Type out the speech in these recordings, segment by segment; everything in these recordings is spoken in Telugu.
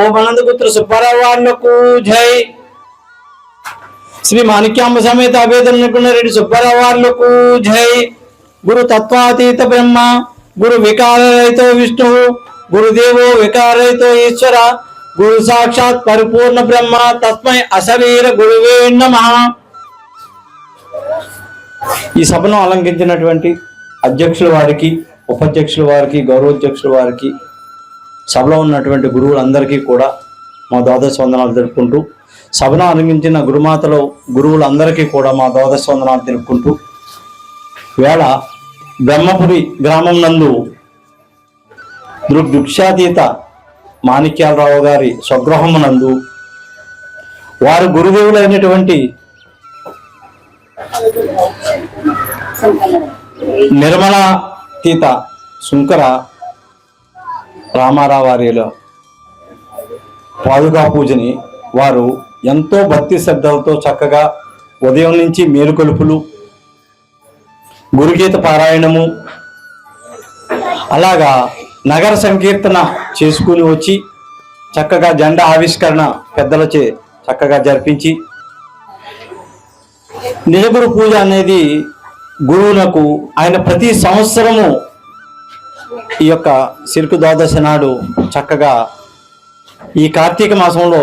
గోపానందపుత్ర సుబ్బారావు జై. శ్రీ మాణిక్యాంబ సమేత అభేదం రెడ్డి సుబ్బారావు జై. గురు తత్వాతీత బ్రహ్మ గురు వికారరహిత విష్ణువు గురుదేవో వికారైతో ఈశ్వర గురు సాక్షాత్ పరిపూర్ణ బ్రహ్మ తస్మై అశరీర గురువే నమ. ఈ సభను అలంకరించినటువంటి అధ్యక్షుల వారికి ఉపాధ్యక్షుల వారికి గౌరవాధ్యక్షుల వారికి సభలో ఉన్నటువంటి గురువులందరికీ కూడా మా ద్వాదశ వందనాలు తెలుపుకుంటూ సభను అనుగించిన గురుమాతలో గురువులందరికీ కూడా మా ద్వాదశ వందనాలు తెలుపుకుంటూ వేళ బ్రహ్మపురి గ్రామం నందు దృక్షాతీత మాణిక్యాలరావు గారి స్వగృహం నందు వారి గురుదేవులైనటువంటి నిర్మలాతీత శుంకర రామారావు వారిలో పూజని వారు ఎంతో భక్తి శ్రద్ధలతో చక్కగా ఉదయం నుంచి మేలుకొలుపులు గురుగీత పారాయణము అలాగా నగర సంకీర్తన చేసుకుని వచ్చి చక్కగా జెండా ఆవిష్కరణ పెద్దలచే చక్కగా జరిపించి నిజగురు పూజ అనేది గురువులకు ఆయన ప్రతి సంవత్సరము ఈ యొక్క సిల్కు ద్వాదశి నాడు చక్కగా ఈ కార్తీక మాసంలో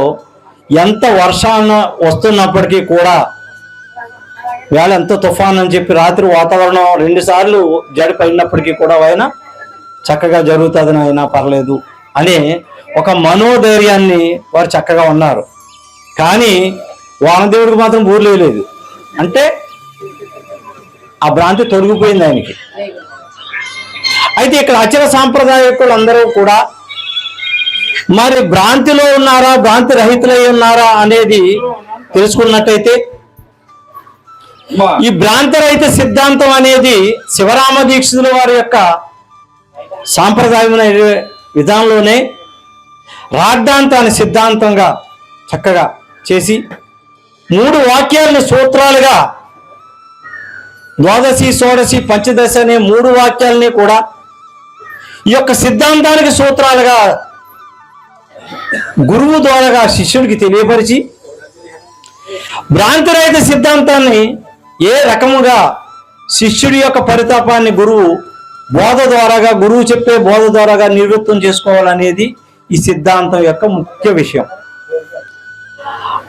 ఎంత వర్షాన వస్తున్నప్పటికీ కూడా వేళ ఎంత తుఫాన్ అని చెప్పి రాత్రి వాతావరణం రెండు సార్లు జడి పడినప్పటికీ కూడా ఆయన చక్కగా జరుగుతుందని అయినా పర్లేదు అనే ఒక మనోధైర్యాన్ని వారు చక్కగా ఉన్నారు. కానీ వానదేవుడికి మాత్రం ఊర్లో లేదు అంటే ఆ భ్రాంతి తొలగిపోయింది ఆయనకి. అయితే ఇక్కడ అచల సాంప్రదాయకులు అందరూ కూడా మరి భ్రాంతిలో ఉన్నారా భ్రాంతి రహితులై ఉన్నారా అనేది తెలుసుకున్నట్టయితే ఈ భ్రాంతి రహిత సిద్ధాంతం అనేది శివరామ దీక్షితుల వారి యొక్క సాంప్రదాయమైన విధానంలోనే రాగ్ధాంతాన్ని సిద్ధాంతంగా చక్కగా చేసి మూడు వాక్యాలను సూత్రాలుగా ద్వాదశి షోడశి పంచదశ అనే మూడు వాక్యాలని కూడా ఈ యొక్క సిద్ధాంతానికి సూత్రాలుగా గురువు ద్వారాగా శిష్యుడికి తెలియపరిచి భ్రాంతిరహిత సిద్ధాంతాన్ని ఏ రకముగా శిష్యుడి యొక్క పరితాపాన్ని గురువు బోధ ద్వారాగా గురువు చెప్పే బోధ ద్వారాగా నివృత్తం చేసుకోవాలనేది ఈ సిద్ధాంతం యొక్క ముఖ్య విషయం.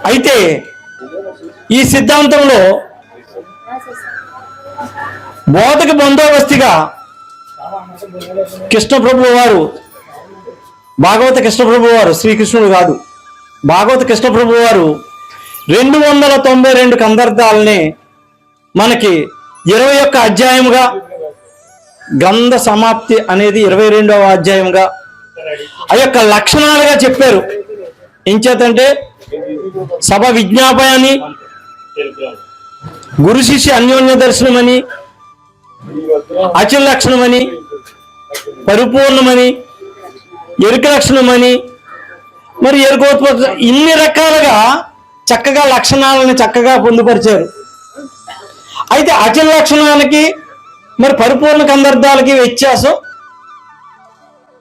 అయితే ఈ సిద్ధాంతంలో బోధకు బందోబస్తుగా కృష్ణప్రభు వారు భాగవత కృష్ణప్రభు వారు శ్రీకృష్ణుడు కాదు. భాగవత కృష్ణప్రభు వారు రెండు వందల తొంభై రెండు కందర్థాలని మనకి ఇరవై ఒక్క అధ్యాయముగా గంధ సమాప్తి అనేది ఇరవై రెండవ అధ్యాయంగా ఆ యొక్క లక్షణాలుగా చెప్పారు. ఎంచేతంటే సభ విజ్ఞాపయాన్ని గురు శిష్య అన్యోన్య దర్శనమని అచల లక్షణమని పరిపూర్ణమని ఎరుక లక్షణమని మరి ఎరుకోత్పత్తి ఇన్ని రకాలుగా చక్కగా లక్షణాలను చక్కగా పొందుపరిచారు. అయితే అచల లక్షణాలకి మరి పరిపూర్ణ కందర్థాలకి వ్యత్యాసం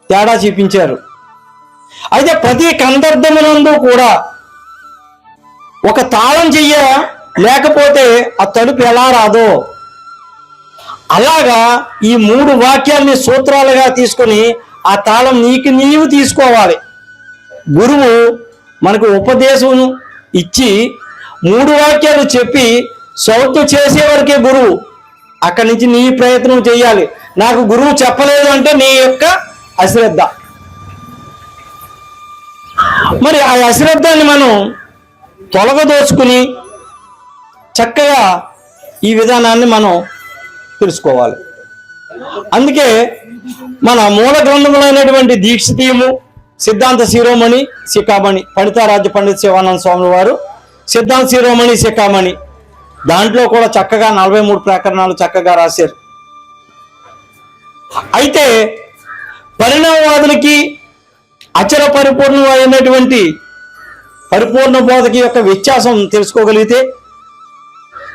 తేడా చూపించారు. అయితే ప్రతి కందర్థమునందు కూడా ఒక తాళం చెయ్య లేకపోతే ఆ తలుపు ఎలా రాదో అలాగా ఈ మూడు వాక్యాల్ని సూత్రాలుగా తీసుకొని ఆ తాళం నీకు నీవు తీసుకోవాలి. గురువు మనకు ఉపదేశం ఇచ్చి మూడు వాక్యాలు చెప్పి సౌత్ చేసే వరకే గురువు అక్కడి నుంచి నీ ప్రయత్నం చేయాలి. నాకు గురువు చెప్పలేదు అంటే నీ యొక్క అశ్రద్ధ. మరి ఆ అశ్రద్ధాన్ని మనం తొలగదోచుకుని చక్కగా ఈ విధానాన్ని మనం తెలుసుకోవాలి. అందుకే మన మూల గ్రంథములైనటువంటి దీక్షితీయము సిద్ధాంత శిరోమణి శిఖామణి పండితారాజ్య పండిత శివానంద స్వామి వారు సిద్ధాంత శిరోమణి శిఖామణి. దాంట్లో కూడా చక్కగా నలభై మూడు ప్రకరణాలు చక్కగా రాశారు. అయితే పరిణామవాదులకి అచర పరిపూర్ణమైనటువంటి పరిపూర్ణ బోధకి యొక్క వ్యత్యాసం తెలుసుకోగలిగితే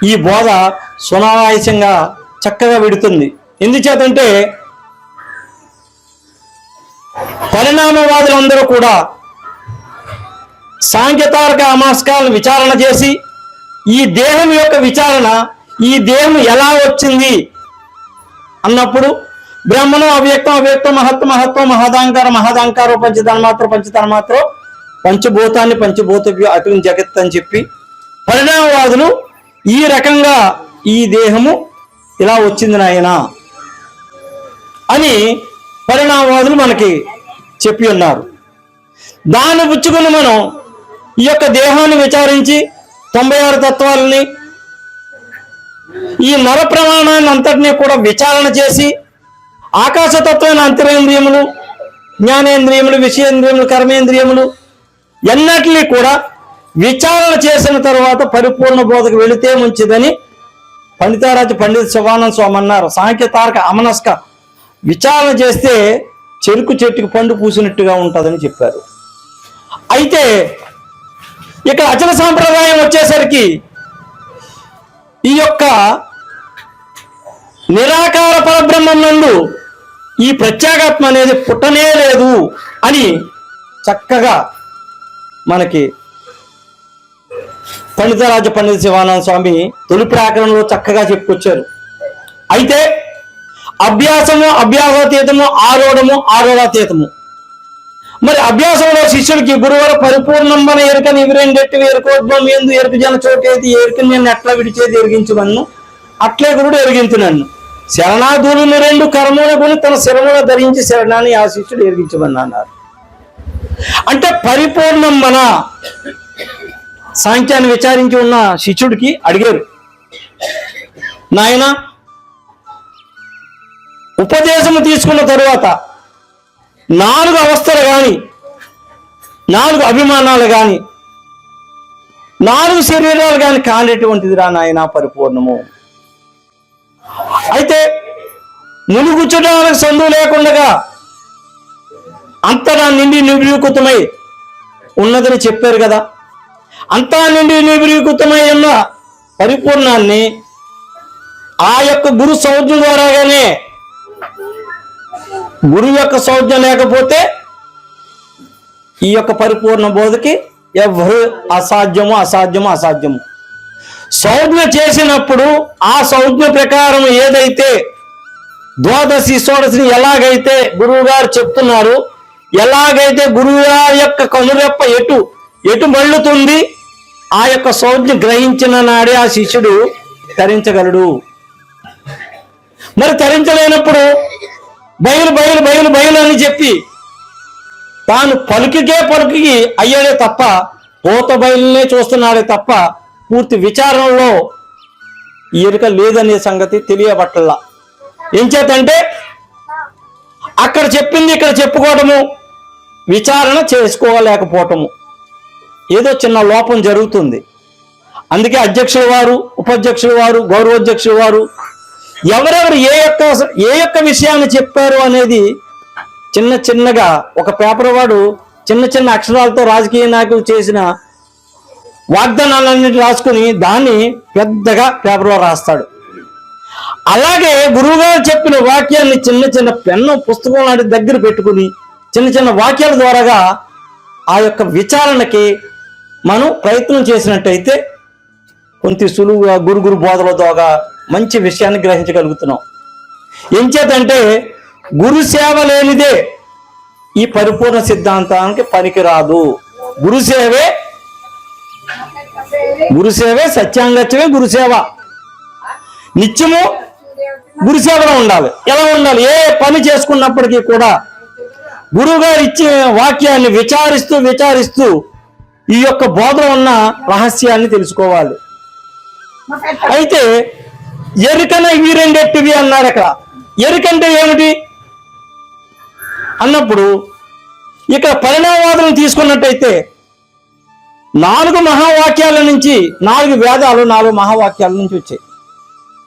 ఈ బోధ సునాయాసంగా చక్కగా విడుతుంది. ఎందుచేతంటే పరిణామవాదులందరూ కూడా సాంకేతారక అమాస్కాలను విచారణ చేసి ఈ దేహం యొక్క విచారణ ఈ దేహం ఎలా వచ్చింది అన్నప్పుడు బ్రహ్మను అవ్యక్తం అవ్యక్తం మహత్వ మహత్వం మహదాంకార మహదాంకారం పంచతన్మాత్రం పంచతన్మాత్రం పంచభూతాన్ని పంచభూతవ్యు అటు జగత్ అని చెప్పి పరిణామవాదులు ఈ రకంగా ఈ దేహము ఇలా వచ్చింది నాయన అని పరిణామవాదులు మనకి చెప్పి ఉన్నారు. దాన్ని పుచ్చుకుని మనం ఈ యొక్క దేహాన్ని విచారించి తొంభై ఆరు తత్వాలని ఈ నర ప్రమాణాన్ని అంతటినీ కూడా విచారణ చేసి ఆకాశతత్వమైన అంతరేంద్రియములు జ్ఞానేంద్రియములు విషయేంద్రియములు కర్మేంద్రియములు ఎన్నటినీ కూడా విచారణ చేసిన తర్వాత పరిపూర్ణ బోధకు వెళితే మంచిదని పండితారాజు పండిత శివానంద స్వామి అన్నారు. సాంకేతారక అమనస్క విచారణ చేస్తే చెరుకు చెట్టుకు పండు పూసినట్టుగా ఉంటుందని చెప్పారు. అయితే ఇక్కడ అచల సాంప్రదాయం వచ్చేసరికి ఈ యొక్క నిరాకార పరబ్రహ్మం నందు ఈ ప్రత్యేగాత్మ అనేది పుట్టనే లేదు అని చక్కగా మనకి పండితరాజ పండిత శివానంద స్వామి తొలి ప్రాకరణలో చక్కగా చెప్పుకొచ్చారు. అయితే అభ్యాసము అభ్యాసాతీతము ఆరోడము ఆరోడాతీతము మరి అభ్యాసంలో శిష్యుడికి గురువారు పరిపూర్ణంబన ఎరుకని ఇవిరెండెట్టి ఎరుకోద్భం ఎందు ఎరుక జన చోటేది ఎరుకని నేను ఎట్లా విడిచేది ఎరిగించమన్ను అట్లే గురుడు ఎరిగించు నన్ను. శరణాదులను రెండు కర్మలను తన శరణుల ధరించి శరణాన్ని ఆ శిష్యుడు ఎరిగించమని అన్నారు అంటే పరిపూర్ణంబన సాంఖ్యాన్ని విచారించి ఉన్న శిష్యుడికి అడిగారు. నాయన ఉపదేశము తీసుకున్న తరువాత నాలుగు అవస్థలు కానీ నాలుగు అభిమానాలు కానీ నాలుగు శరీరాలు కానీ కానిటువంటిది రా నాయన పరిపూర్ణము. అయితే మునుగుచ్చడానికి సందు లేకుండా అంతటా నిండి నిబిడీకృతమై ఉన్నదని చెప్పారు కదా. అంతా నుండి నిబిడీకృతమై ఉన్న పరిపూర్ణాన్ని ఆ యొక్క గురు సౌజ్ఞ ద్వారాగానే గురువు యొక్క సౌజ్యం లేకపోతే ఈ యొక్క పరిపూర్ణ బోధకి ఎవరు అసాధ్యము అసాధ్యము అసాధ్యము. సౌజ్ఞ చేసినప్పుడు ఆ సౌజ్ఞ ప్రకారం ఏదైతే ద్వాదశి షోడశిని ఎలాగైతే గురువు గారు చెప్తున్నారు ఎలాగైతే గురువు గారి యొక్క కనురెప్ప ఎటు ఎటు మళ్ళుతుంది ఆ యొక్క సౌజ్ఞ గ్రహించిన నాడే ఆ శిష్యుడు తరించగలడు. మరి తరించలేనప్పుడు బయలు బయలు బయలు బయలు అని చెప్పి తాను పలుకికే పలుకి అయ్యాడే తప్ప పోత బయలునే చూస్తున్నాడే తప్ప పూర్తి విచారణలో ఎరుక లేదనే సంగతి తెలియబట్టల్లా ఏం చేతంటే అక్కడ చెప్పింది ఇక్కడ చెప్పుకోవటము విచారణ చేసుకోలేకపోవటము. ఏదో చిన్న లోపం జరుగుతుంది. అందుకే అధ్యక్షుల వారు ఉపాధ్యక్షుల వారు గౌరవాధ్యక్షుల వారు ఎవరెవరు ఏ యొక్క ఏ యొక్క విషయాన్ని చెప్పారు అనేది చిన్న చిన్నగా ఒక పేపర్ వాడు చిన్న చిన్న అక్షరాలతో రాజకీయ నాయకులు చేసిన వాగ్దానాలన్నింటి రాసుకుని దాన్ని పెద్దగా పేపర్లో రాస్తాడు. అలాగే గురువుగారు చెప్పిన వాక్యాన్ని చిన్న చిన్న పెన్ను పుస్తకం లాంటి దగ్గర పెట్టుకుని చిన్న చిన్న వాక్యాల ద్వారాగా ఆ యొక్క విచారణకి మనం ప్రయత్నం చేసినట్టయితే కొంత సులువుగా గురు గురు బోధల ద్వారా మంచి విషయాన్ని గ్రహించగలుగుతున్నాం. ఏం చేతంటే గురు సేవ లేనిదే ఈ పరిపూర్ణ సిద్ధాంతానికి పనికిరాదు. గురు సేవే గురుసేవే సత్యాంగత్యమే గురుసేవ నిత్యము గురుసేవలో ఉండాలి. ఎలా ఉండాలి? ఏ పని చేసుకున్నప్పటికీ కూడా గురువు గారు ఇచ్చే వాక్యాన్ని విచారిస్తూ విచారిస్తూ ఈ యొక్క బోధన ఉన్న రహస్యాన్ని తెలుసుకోవాలి. అయితే ఎరుకన వీరెండెట్టివి అన్నారు అక్కడ. ఎరుకంటే ఏమిటి? అన్నప్పుడు ఇక్కడ పరిణామవాదం తీసుకున్నట్టయితే నాలుగు మహావాక్యాల నుంచి నాలుగు వేదాలు నాలుగు మహావాక్యాల నుంచి వచ్చాయి.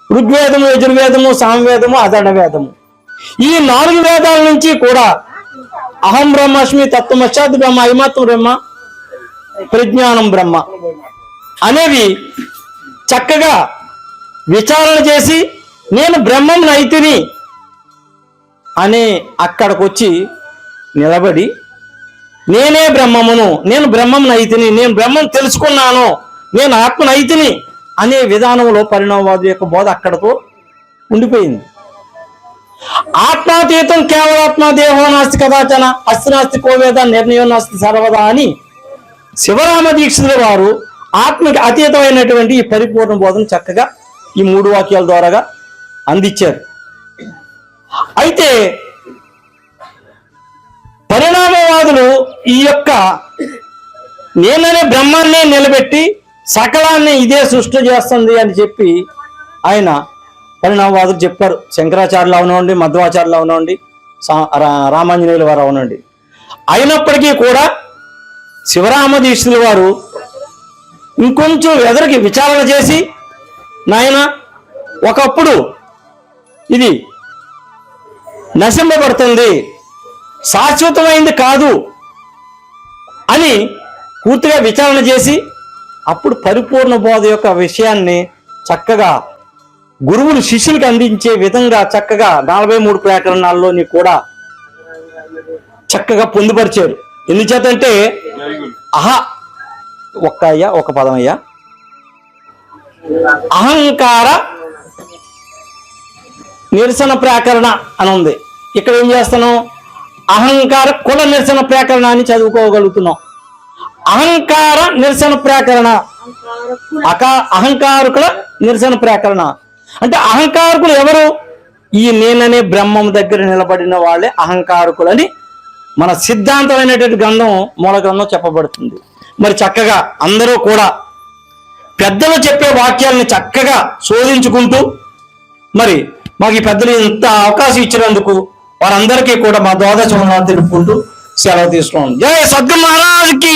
ఋగ్వేదము యజుర్వేదము సామవేదము అదడ వేదము ఈ నాలుగు వేదాల నుంచి కూడా అహం బ్రహ్మాష్మి తత్వమశాద్ బ్రహ్మ ఐమాత్మ బ్రహ్మ ప్రజ్ఞానం బ్రహ్మ. అనేవి చక్కగా విచారణ చేసి నేను బ్రహ్మం నైతిని అనే అక్కడికొచ్చి నిలబడి నేనే బ్రహ్మమును నేను బ్రహ్మం నైతిని నేను బ్రహ్మం తెలుసుకున్నాను నేను ఆత్మ అయితిని అనే విధానంలో పరిణామవాదు యొక్క బోధ అక్కడతో ఉండిపోయింది. ఆత్మాతీతం కేవలాత్మ దేహో నాస్తి కదాచన అస్తి నాస్తి కోవేద నిర్ణయం నాస్తి సర్వదా అని శివరామ దీక్షితుల వారు ఆత్మకి అతీతమైనటువంటి ఈ పరిపూర్ణ బోధన చక్కగా ఈ మూడు వాక్యాల ద్వారాగా అందించారు. అయితే పరిణామవాదులు ఈ యొక్క నేననే బ్రహ్మాన్ని నిలబెట్టి సకలాన్ని ఇదే సృష్టి చేస్తుంది అని చెప్పి ఆయన పరిణామవాదులు చెప్పారు. శంకరాచార్యులు అవనండి మధ్వాచార్యులు అవనండి సా- రామాంజనేయుల వారు అవనండి. అయినప్పటికీ కూడా శివరామదీక్షుల వారు ఇంకొంచెం ఎదరికి విచారణ చేసి నాయన ఒకప్పుడు ఇది నశింపబడుతుంది శాశ్వతమైంది కాదు అని పూర్తిగా విచారణ చేసి అప్పుడు పరిపూర్ణ బోధ యొక్క విషయాన్ని చక్కగా గురువులు శిష్యులకు అందించే విధంగా చక్కగా నలభై మూడు ప్రకరణాల్లోని కూడా చక్కగా పొందుపరిచారు. ఎందుచేతంటే అహ ఒక్క అయ్యా ఒక పదం అయ్యా అహంకార నిరసన ప్రాకరణ అని ఉంది. ఇక్కడ ఏం చేస్తున్నాం అహంకార కుల నిరసన ప్రాకరణ అని చదువుకోగలుగుతున్నాం అహంకార నిరసన ప్రాకరణ. అకా అహంకారకుల నిరసన ప్రాకరణ. అంటే అహంకారకులు ఎవరు? ఈ నేననే బ్రహ్మం దగ్గర నిలబడిన వాళ్ళే అహంకారకులని మన సిద్ధాంతమైనటువంటి గ్రంథం మూల గ్రంథం చెప్పబడుతుంది. మరి చక్కగా అందరూ కూడా పెద్దలు చెప్పే వాక్యాలను చక్కగా శోధించుకుంటూ మరి మాకు ఈ పెద్దలు ఇంత అవకాశం ఇచ్చినందుకు వారందరికీ కూడా మా ద్వాదశ తెలుపుకుంటూ సెలవు తీసుకున్నాం జయ సద్గు మహారాజుకి